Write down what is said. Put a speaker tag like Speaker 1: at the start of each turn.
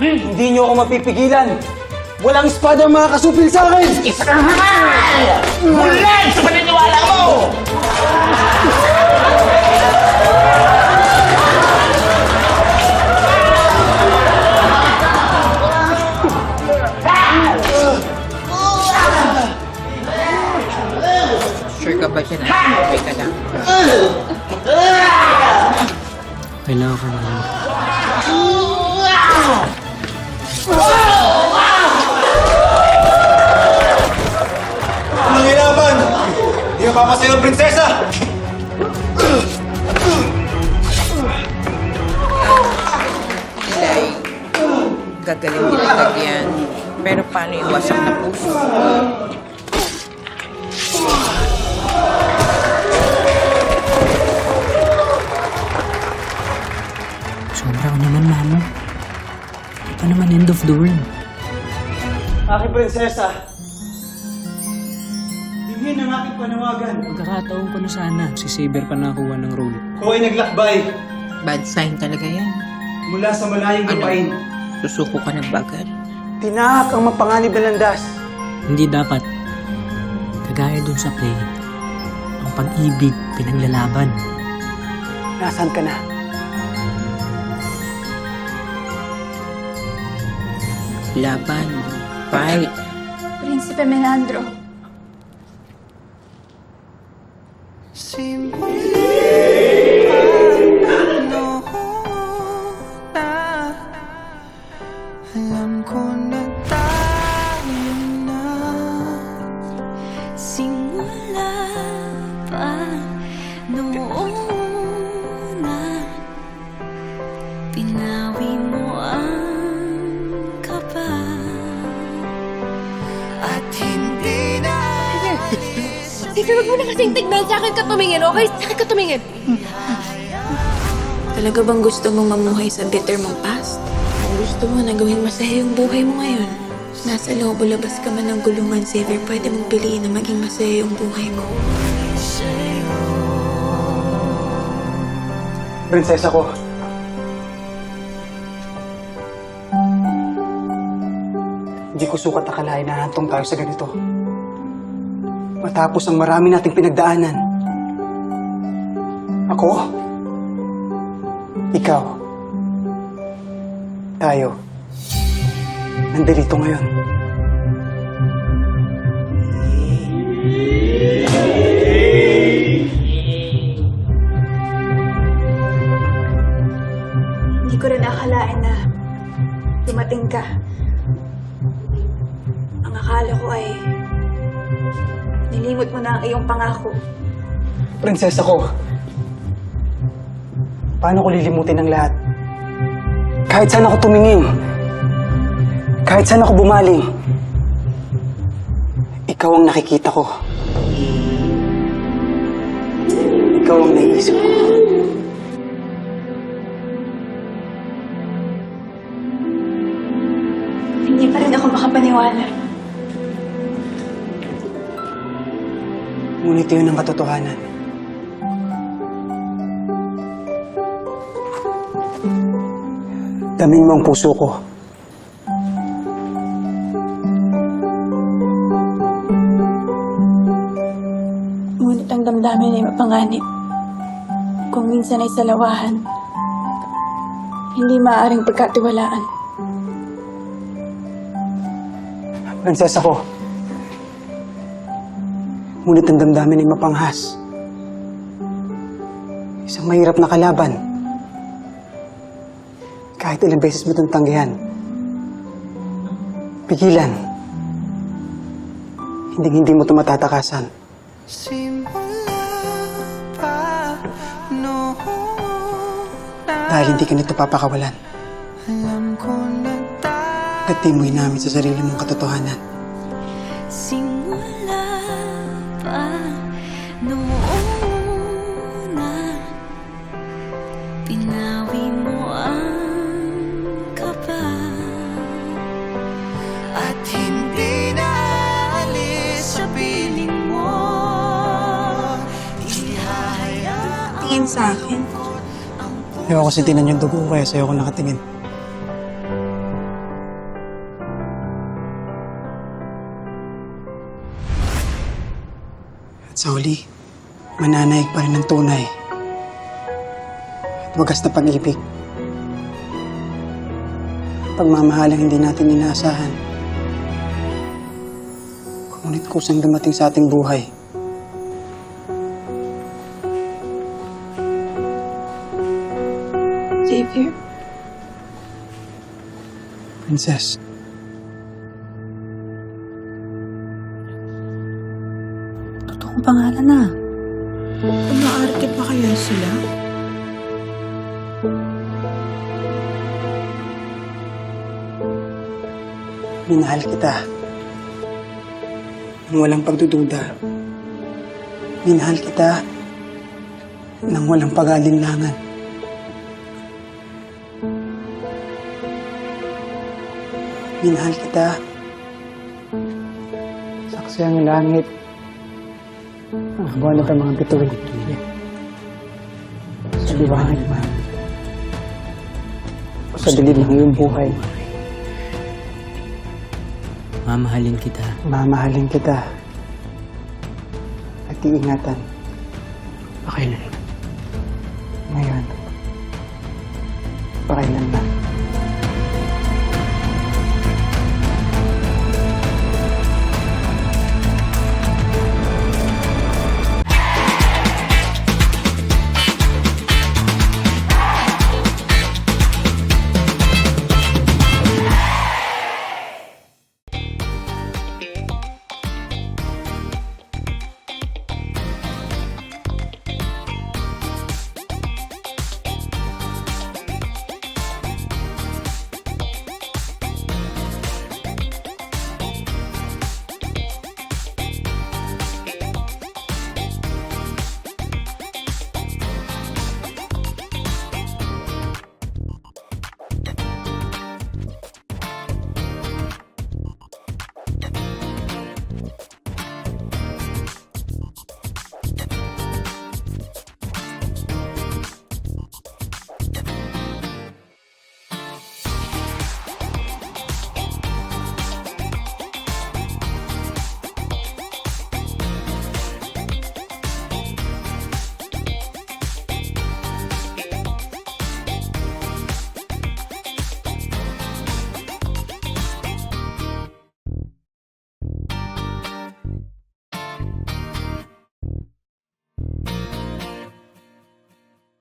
Speaker 1: Hindi niyo ako mapipigilan! Walang espada ang mga kasupil sa akin!
Speaker 2: Isa ka Bulan sa paniniwala mo!
Speaker 3: Sure ka ba dyan? Okay ka lang.
Speaker 4: Kailangan ko na.
Speaker 1: Anong ilaban? Hindi ka papasayo, prinsesa!
Speaker 3: Day, gagaling din agad yan. Pero paano iwasan na puso?
Speaker 4: Ko naman, mamo. Hindi pa naman end of the world.
Speaker 1: Aking prinsesa! Tingin ang aking panawagan.
Speaker 4: Pagkakataon ko na sana, si Saber pa nakakuha ng role.
Speaker 1: Ako ay naglakbay
Speaker 3: Bad sign talaga yan.
Speaker 1: mula sa malayong
Speaker 3: Ano?
Speaker 1: lupain.
Speaker 3: Susuko ka ng bagal.
Speaker 1: Tinahak ang mapanganib na landas.
Speaker 4: Hindi dapat. Kagaya dun sa play, ang pag-ibig pinaglalaban.
Speaker 1: Nasaan ka na?
Speaker 3: Laban. Fight.
Speaker 5: Prinsipe Menandro.
Speaker 6: Alam ko na tayo na
Speaker 5: Simula pa noon na Pinawi
Speaker 7: Sige, wag mo na kasing tignan sa akin ka tumingin, okay? Sa akin ka tumingin.
Speaker 5: Talaga bang gusto mong mamuhay sa bitter mong past? Kung gusto mo na gawing masaya yung buhay mo ngayon, nasa loob o labas ka man ng gulungan, Xavier, pwede mong piliin na maging masaya yung buhay mo.
Speaker 1: Prinsesa ko. Hindi ko sukat akalain na hantong tayo sa ganito. Matapos ang marami nating pinagdaanan. Ako? Ikaw? Tayo? Nandito ngayon.
Speaker 5: Hindi ko rin akalain na dumating ka. Ang akala ko ay nilimot mo na ang iyong pangako.
Speaker 1: Prinsesa ko. Paano ko lilimutin ang lahat? Kahit saan ako tumingin. Kahit saan ako bumaling. Ikaw ang nakikita ko. Ikaw ang naiisip ko.
Speaker 5: Hindi pa rin ako makapaniwala.
Speaker 1: Ngunit yun ang katotohanan. Daming mo ang puso ko.
Speaker 5: Ngunit ang damdamin ay mapanganib. Kung minsan ay salawahan, hindi maaaring pagkatiwalaan.
Speaker 1: Prinsesa ko. Ngunit ang damdamin ay mapanghas. Isang mahirap na kalaban. Kahit ilang beses mo itong tanggihan. Pigilan. Hindi hindi mo ito matatakasan. Dahil hindi ka nito papakawalan.
Speaker 6: Alam ko na
Speaker 1: di mo inamin sa sarili mong katotohanan.
Speaker 5: Simula Pinawi mo ang kaba
Speaker 6: At hindi na alis sa piling mo Ihahayaan
Speaker 5: Tingin sa akin
Speaker 1: Ayaw kasi tinan yung dugo kaya sa'yo ako nakatingin. At sa huli, mananaig pa rin ng tunay. At wagas na pag-ibig. Pagmamahalang hindi natin inaasahan. Ngunit kusang dumating sa ating buhay.
Speaker 5: Xavier,
Speaker 1: Princess.
Speaker 4: Totoong pangalan na.
Speaker 3: Umaarte pa kaya sila?
Speaker 1: Minahal kita. Nang walang pagdududa. Minahal kita. Nang walang pag-alinlangan. Minahal kita. Saksi ang langit. Ang buwan ang mga bituin. Sa liwanag. O sa dilim ng iyong buhay.
Speaker 4: Mamahalin kita.
Speaker 1: Mamahalin kita. At iingatan. Pakailan. Ngayon. Pakailan na.